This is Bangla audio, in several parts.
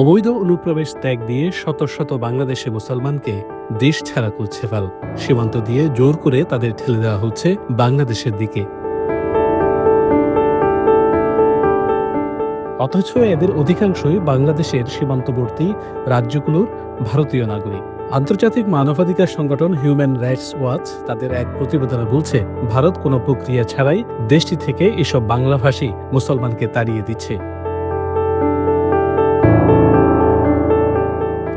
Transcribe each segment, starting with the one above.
অবৈধ অনুপ্রবেশ ত্যাগ দিয়ে শত শত বাংলাদেশি মুসলমানকে দেশ ছাড়া করছে ভারত সীমান্ত দিয়ে জোর করে তাদের ঠেলে দেওয়া হচ্ছে বাংলাদেশের দিকে। অথচ এদের অধিকাংশই বাংলাদেশের সীমান্তবর্তী রাজ্যগুলোর ভারতীয় নাগরিক। আন্তর্জাতিক মানবাধিকার সংগঠন হিউম্যান রাইটস ওয়াচ তাদের এক প্রতিবেদনে বলছে, ভারত কোনো প্রক্রিয়া ছাড়াই দেশটি থেকে এসব বাংলাভাষী মুসলমানকে তাড়িয়ে দিচ্ছে।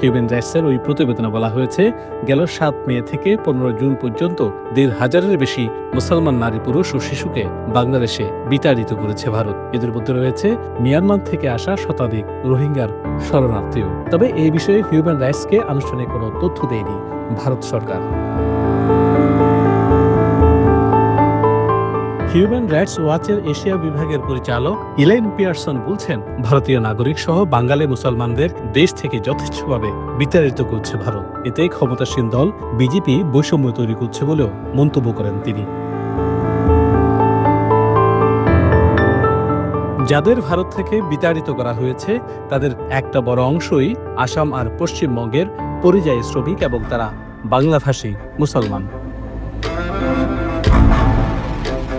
হিউম্যান রাইটসের ওই প্রতিবেদনে বলা হয়েছে, গেল সাত মে থেকে পনেরো জুন পর্যন্ত দেড় হাজারের বেশি মুসলমান নারী, পুরুষ ও শিশুকে বাংলাদেশে বিতাড়িত করেছে ভারত। এদের মধ্যে রয়েছে মিয়ানমার থেকে আসা শতাধিক রোহিঙ্গার শরণার্থীও। তবে এই বিষয়ে হিউম্যান রাইটসকে আনুষ্ঠানিক কোনো তথ্য দেয়নি ভারত সরকার। হিউম্যান রাইটস ওয়াচের এশিয়া বিভাগের পরিচালক ইলেন পিয়ারসন বলছেন, ভারতীয় নাগরিক সহ বাঙালি মুসলমানদের দেশ থেকে যথেচ্ছভাবে বিতাড়িত করছে ভারত। এতে ক্ষমতাসীন দল বিজেপি বৈষম্য তৈরি করছে বলেও মন্তব্য করেন তিনি। যাদের ভারত থেকে বিতাড়িত করা হয়েছে, তাদের একটা বড় অংশই আসাম আর পশ্চিমবঙ্গের পরিযায়ী শ্রমিক এবং তারা বাংলাভাষী মুসলমান।